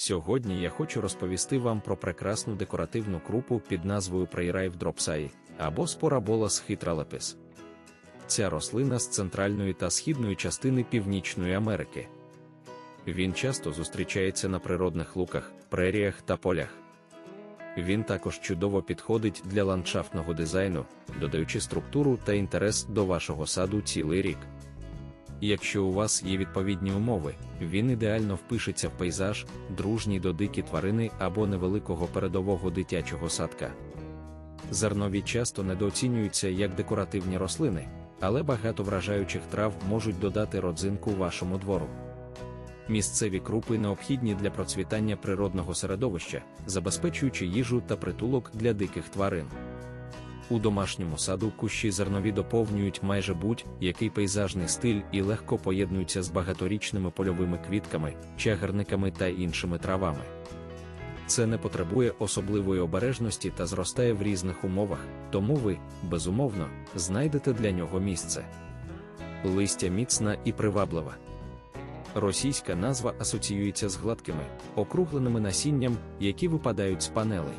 Сьогодні я хочу розповісти вам про прекрасну декоративну крупу під назвою Прейрайв дропсаї або спораболас хитралепис. Ця рослина з центральної та східної частини Північної Америки. Він часто зустрічається на природних луках, преріях та полях. Він також чудово підходить для ландшафтного дизайну, додаючи структуру та інтерес до вашого саду цілий рік. Якщо у вас є відповідні умови, він ідеально впишеться в пейзаж, дружній до дикі тварини або невеликого передового дитячого садка. Зернові часто недооцінюються як декоративні рослини, але багато вражаючих трав можуть додати родзинку вашому двору. Місцеві крупи необхідні для процвітання природного середовища, забезпечуючи їжу та притулок для диких тварин. У домашньому саду кущі зернові доповнюють майже будь-який пейзажний стиль і легко поєднуються з багаторічними польовими квітками, чагарниками та іншими травами. Це не потребує особливої обережності та зростає в різних умовах, тому ви, безумовно, знайдете для нього місце. Листя міцна і приваблива. Російська назва асоціюється з гладкими, округленими насінням, які випадають з панелей.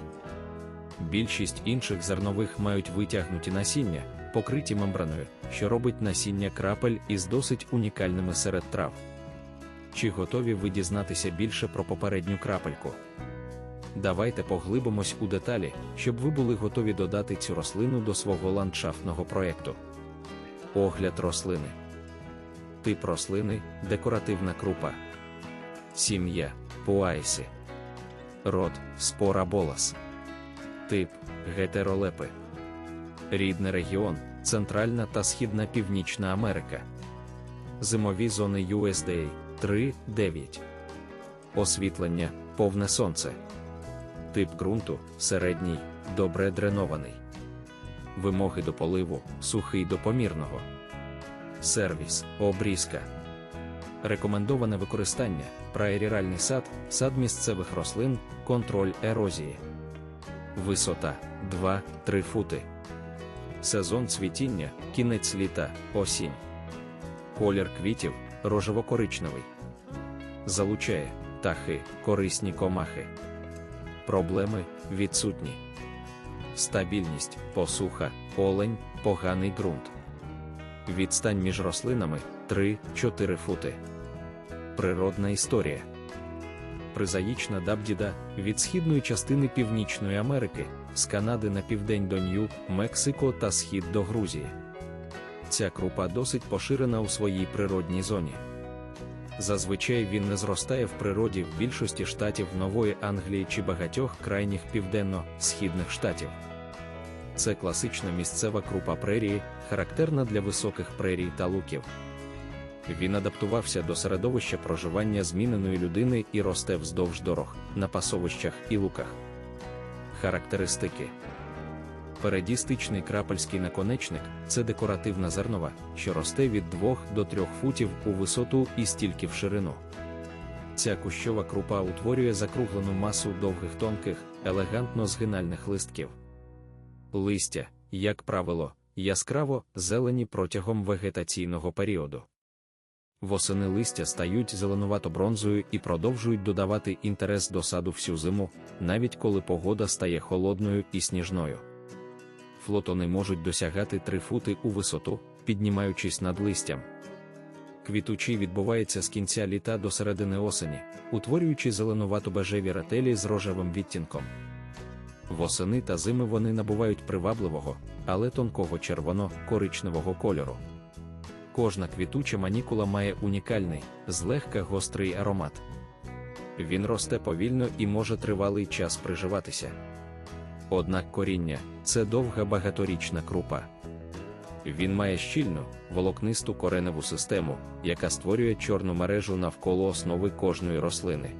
Більшість інших зернових мають витягнуті насіння, покриті мембраною, що робить насіння крапель із досить унікальними серед трав. Чи готові ви дізнатися більше про попередню крапельку? Давайте поглибимось у деталі, щоб ви були готові додати цю рослину до свого ландшафтного проєкту. Огляд рослини. Тип рослини декоративна крупа. Сім'я пуайси. Род спора болас. Тип гетеролепи. Рідний регіон Центральна та Східна Північна Америка. Зимові зони USDA 3-9. Освітлення повне сонце. Тип ґрунту середній, добре дренований. Вимоги до поливу сухий до помірного. Сервіс, обрізка. Рекомендоване використання, праеріральний сад, сад місцевих рослин, контроль ерозії. Висота 2-3 фути. Сезон цвітіння, кінець літа, осінь. Колір квітів рожево-коричневий. Залучає птахи, корисні комахи. Проблеми відсутні. Стабільність, посуха, олень, поганий ґрунт. Відстань між рослинами 3-4 фути. Природна історія. Призаїчна дабдіда від східної частини Північної Америки, з Канади на південь до Нью, Мексико та схід до Грузії. Ця крупа досить поширена у своїй природній зоні. Зазвичай він не зростає в природі в більшості штатів Нової Англії чи багатьох крайніх південно-східних штатів. Це класична місцева крупа прерії, характерна для високих прерій та луків. Він адаптувався до середовища проживання зміненої людини і росте вздовж дорог, на пасовищах і луках. Характеристики Передістичний крапельський наконечник це декоративна зернова, що росте від 2 до 3 футів у висоту і стільки в ширину. Ця кущова крупа утворює закруглену масу довгих тонких, елегантно згинальних листків. Листя, як правило, яскраво зелені протягом вегетаційного періоду. Восени листя стають зеленувато-бронзою і продовжують додавати інтерес до саду всю зиму, навіть коли погода стає холодною і сніжною. Флотони можуть досягати 3 фути у висоту, піднімаючись над листям. Квітучий відбувається з кінця літа до середини осені, утворюючи зеленувато-бежеві ретелі з рожевим відтінком. Восени та зими вони набувають привабливого, але тонкого червоно-коричневого кольору. Кожна квітуча манікула має унікальний, злегка гострий аромат. Він росте повільно і може тривалий час приживатися. Однак коріння це довга багаторічна крупа. Він має щільну, волокнисту кореневу систему, яка створює чорну мережу навколо основи кожної рослини.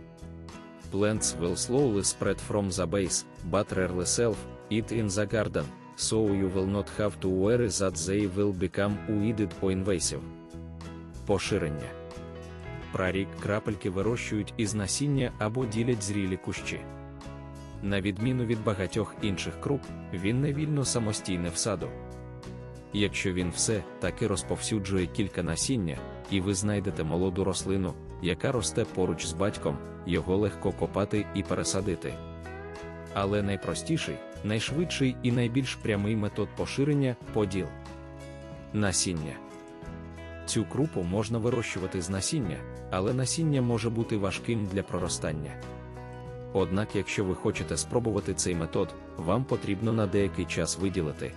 Plants will slowly spread from the base, but rarely self, it in the garden, so you will not have to worry that they will become weeded or invasive. Поширення. Прарік крапельки вирощують із насіння або ділять зрілі кущі. На відміну від багатьох інших круп, він не вільно самостійне в саду. Якщо він все таки розповсюджує кілька насіння, і ви знайдете молоду рослину, яка росте поруч з батьком, його легко копати і пересадити. Але найпростіший, найшвидший і найбільш прямий метод поширення поділ. Насіння. Цю крупу можна вирощувати з насіння, але насіння може бути важким для проростання. Однак, якщо ви хочете спробувати цей метод, вам потрібно на деякий час виділити.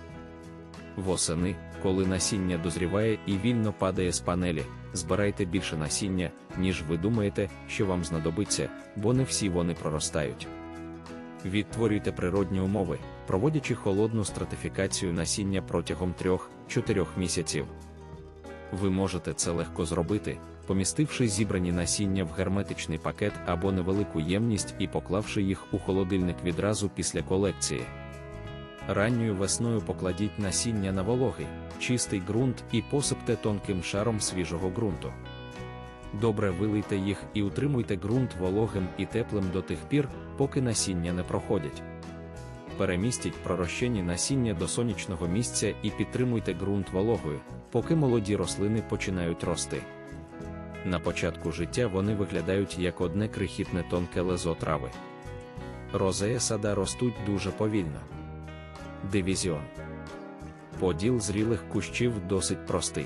Восени, коли насіння дозріває і вільно падає з панелі, збирайте більше насіння, ніж ви думаєте, що вам знадобиться, бо не всі вони проростають. Відтворюйте природні умови, проводячи холодну стратифікацію насіння протягом 3-4 місяців. Ви можете це легко зробити, помістивши зібрані насіння в герметичний пакет або невелику ємність і поклавши їх у холодильник відразу після колекції. Ранньою весною покладіть насіння на вологий, чистий ґрунт і посипте тонким шаром свіжого ґрунту. Добре вилийте їх і утримуйте ґрунт вологим і теплим до тих пір, поки насіння не проходять. Перемістіть пророщені насіння до сонячного місця і підтримуйте ґрунт вологою, поки молоді рослини починають рости. На початку життя вони виглядають як одне крихітне тонке лезо трави. Розея сада ростуть дуже повільно. Дивізіон. Поділ зрілих кущів досить простий.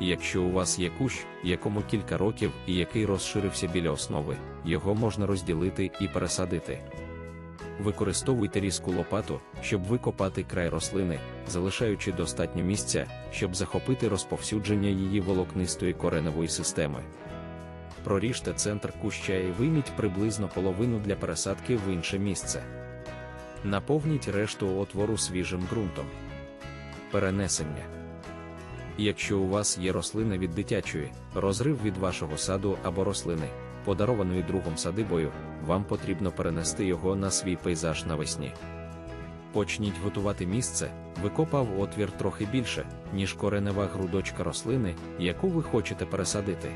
Якщо у вас є кущ, якому кілька років і який розширився біля основи, його можна розділити і пересадити. Використовуйте різку лопату, щоб викопати край рослини, залишаючи достатньо місця, щоб захопити розповсюдження її волокнистої кореневої системи. Проріжте центр куща і вийміть приблизно половину для пересадки в інше місце. Наповніть решту отвору свіжим ґрунтом. Перенесення. Якщо у вас є рослина від дитячої, розрив від вашого саду або рослини, подарованої другом садибою, вам потрібно перенести його на свій пейзаж навесні. Почніть готувати місце, викопав отвір трохи більше, ніж коренева грудочка рослини, яку ви хочете пересадити.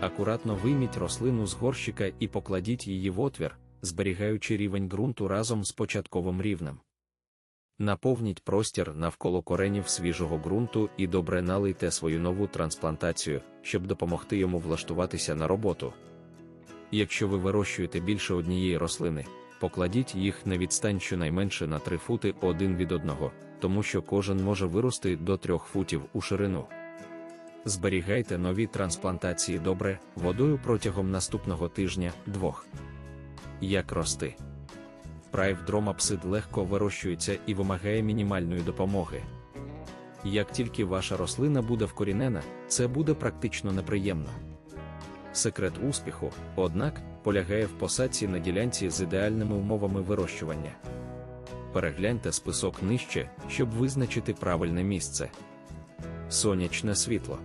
Акуратно вийміть рослину з горщика і покладіть її в отвір, зберігаючи рівень ґрунту разом з початковим рівнем. Наповніть простір навколо коренів свіжого ґрунту і добре налийте свою нову трансплантацію, щоб допомогти йому влаштуватися на роботу. Якщо ви вирощуєте більше однієї рослини, покладіть їх на відстань щонайменше на 3 фути один від одного, тому що кожен може вирости до 3 футів у ширину. Зберігайте нові трансплантації добре водою протягом наступного тижня двох. Як рости? Прайв дромапсид легко вирощується і вимагає мінімальної допомоги. Як тільки ваша рослина буде вкорінена, це буде практично неприємно. Секрет успіху, однак, полягає в посадці на ділянці з ідеальними умовами вирощування. Перегляньте список нижче, щоб визначити правильне місце. Сонячне світло.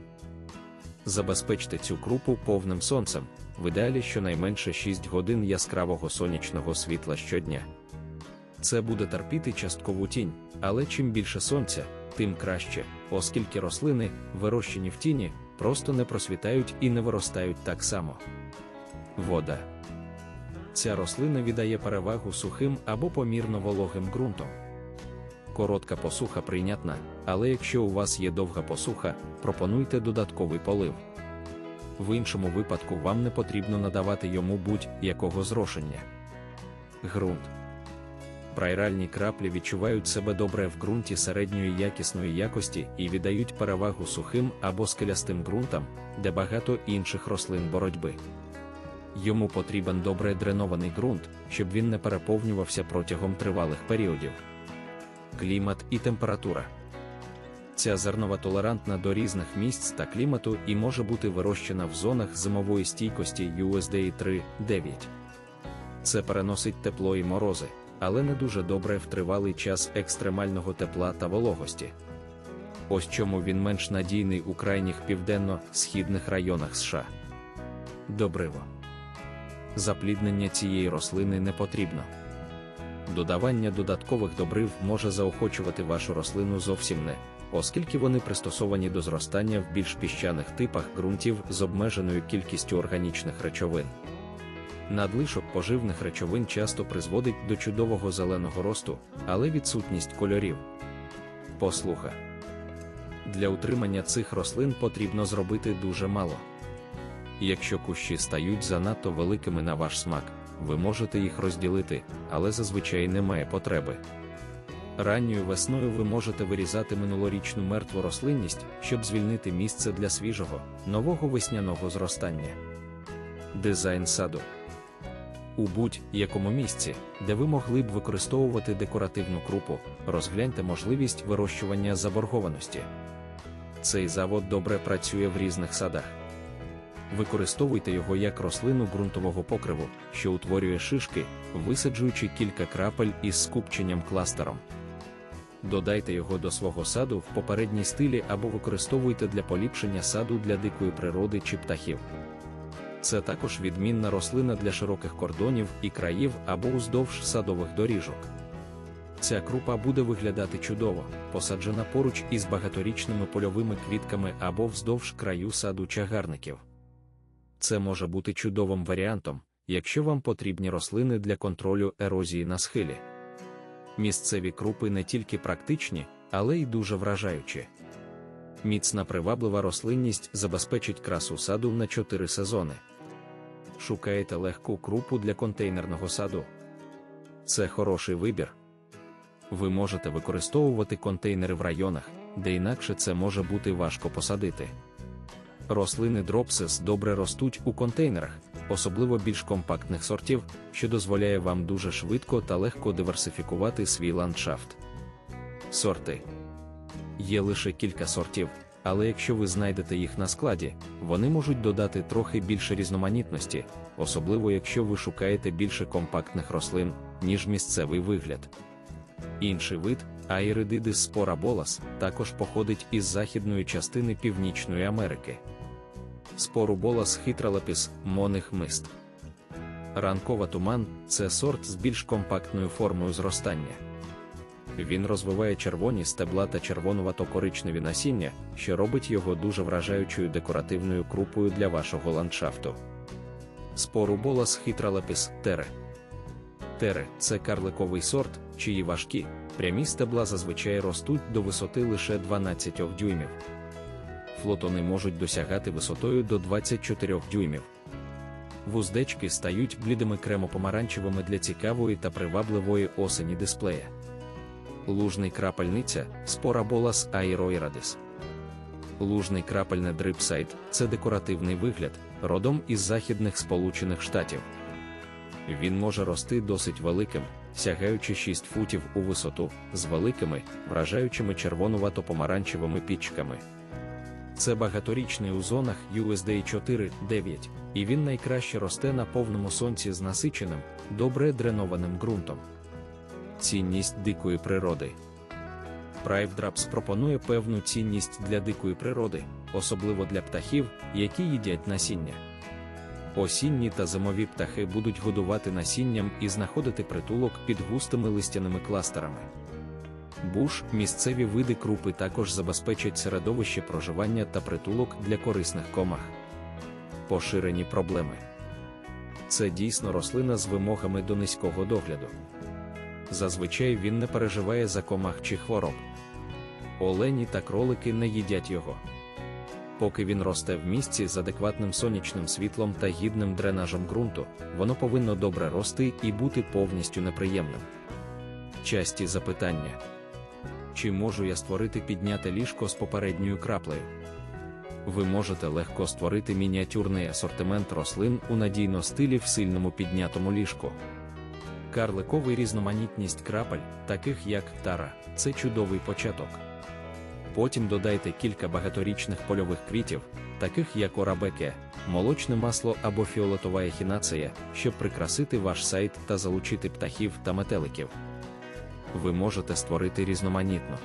Забезпечте цю крупу повним сонцем, в ідеалі щонайменше 6 годин яскравого сонячного світла щодня. Це буде терпіти часткову тінь, але чим більше сонця, тим краще, оскільки рослини, вирощені в тіні, просто не просвітають і не виростають так само. Вода. Ця рослина віддає перевагу сухим або помірно вологим ґрунтом. Коротка посуха прийнятна, але якщо у вас є довга посуха, пропонуйте додатковий полив. В іншому випадку вам не потрібно надавати йому будь-якого зрошення. Ґрунт. Прайральні краплі відчувають себе добре в ґрунті середньої якісної якості і віддають перевагу сухим або скелястим ґрунтам, де багато інших рослин боротьби. Йому потрібен добре дренований ґрунт, щоб він не переповнювався протягом тривалих періодів. Клімат і температура. Ця зернова толерантна до різних місць та клімату і може бути вирощена в зонах зимової стійкості USDA 3.9. Це переносить тепло і морози, але не дуже добре в тривалий час екстремального тепла та вологості. Ось чому він менш надійний у крайніх південно-східних районах США. Добриво. Запліднення цієї рослини не потрібно. Додавання додаткових добрив може заохочувати вашу рослину зовсім не, оскільки вони пристосовані до зростання в більш піщаних типах ґрунтів з обмеженою кількістю органічних речовин. Надлишок поживних речовин часто призводить до чудового зеленого росту, але відсутність кольорів. Послуха. Для утримання цих рослин потрібно зробити дуже мало. Якщо кущі стають занадто великими на ваш смак, ви можете їх розділити, але зазвичай немає потреби. Ранньою весною ви можете вирізати минулорічну мертву рослинність, щоб звільнити місце для свіжого, нового весняного зростання. Дизайн саду у будь-якому місці, де ви могли б використовувати декоративну крупу, розгляньте можливість вирощування заборгованості. Цей завод добре працює в різних садах. Використовуйте його як рослину ґрунтового покриву, що утворює шишки, висаджуючи кілька крапель із скупченням кластером. Додайте його до свого саду в попередній стилі або використовуйте для поліпшення саду для дикої природи чи птахів. Це також відмінна рослина для широких кордонів і країв або уздовж садових доріжок. Ця крупа буде виглядати чудово, посаджена поруч із багаторічними польовими квітками або вздовж краю саду чагарників. Це може бути чудовим варіантом, якщо вам потрібні рослини для контролю ерозії на схилі. Місцеві крупи не тільки практичні, але й дуже вражаючі. Міцна приваблива рослинність забезпечить красу саду на 4 сезони. Шукаєте легку крупу для контейнерного саду. Це хороший вибір. Ви можете використовувати контейнери в районах, де інакше це може бути важко посадити. Рослини дропсис добре ростуть у контейнерах, особливо більш компактних сортів, що дозволяє вам дуже швидко та легко диверсифікувати свій ландшафт. Сорти є лише кілька сортів, але якщо ви знайдете їх на складі, вони можуть додати трохи більше різноманітності, особливо якщо ви шукаєте більше компактних рослин, ніж місцевий вигляд. Інший вид, Аєридидис спораболас, також походить із західної частини Північної Америки. Споруболас хитралепіс моних мист. Ранкова туман це сорт з більш компактною формою зростання. Він розвиває червоні стебла та червонувато-коричневі насіння, що робить його дуже вражаючою декоративною крупою для вашого ландшафту. Споруболас хитралепіс тере. Тере це карликовий сорт, чиї важкі, прямі стебла зазвичай ростуть до висоти лише 12 дюймів. Флотони можуть досягати висотою до 24 дюймів. Вуздечки стають блідими кремопомаранчевими для цікавої та привабливої осені дисплея. Лужний крапельниця спораболас аероїрадис. Лужний крапельне дрипсайт це декоративний вигляд, родом із західних Сполучених Штатів. Він може рости досить великим, сягаючи 6 футів у висоту, з великими, вражаючими червонувато-помаранчевими пічками. Це багаторічний у зонах USDA 4-9, і він найкраще росте на повному сонці з насиченим, добре дренованим ґрунтом. Цінність дикої природи. Прайвдрапс пропонує певну цінність для дикої природи, особливо для птахів, які їдять насіння. Осінні та зимові птахи будуть годувати насінням і знаходити притулок під густими листяними кластерами. Буш, місцеві види крупи також забезпечать середовище проживання та притулок для корисних комах. Поширені проблеми. Це дійсно рослина з вимогами до низького догляду. Зазвичай він не переживає за комах чи хвороб. Олені та кролики не їдять його. Поки він росте в місці з адекватним сонячним світлом та гідним дренажем ґрунту, воно повинно добре рости і бути повністю неприємним. Часті запитання. Чи можу я створити підняте ліжко з попередньою краплею? Ви можете легко створити мініатюрний асортимент рослин у надійно стилі в сильному піднятому ліжку. Карликовий різноманітність крапель, таких як тара, це чудовий початок. Потім додайте кілька багаторічних польових квітів, таких як орабеке, молочне масло або фіолетова ехінація, щоб прикрасити ваш сайт та залучити птахів та метеликів. Ви можете створити різноманітну,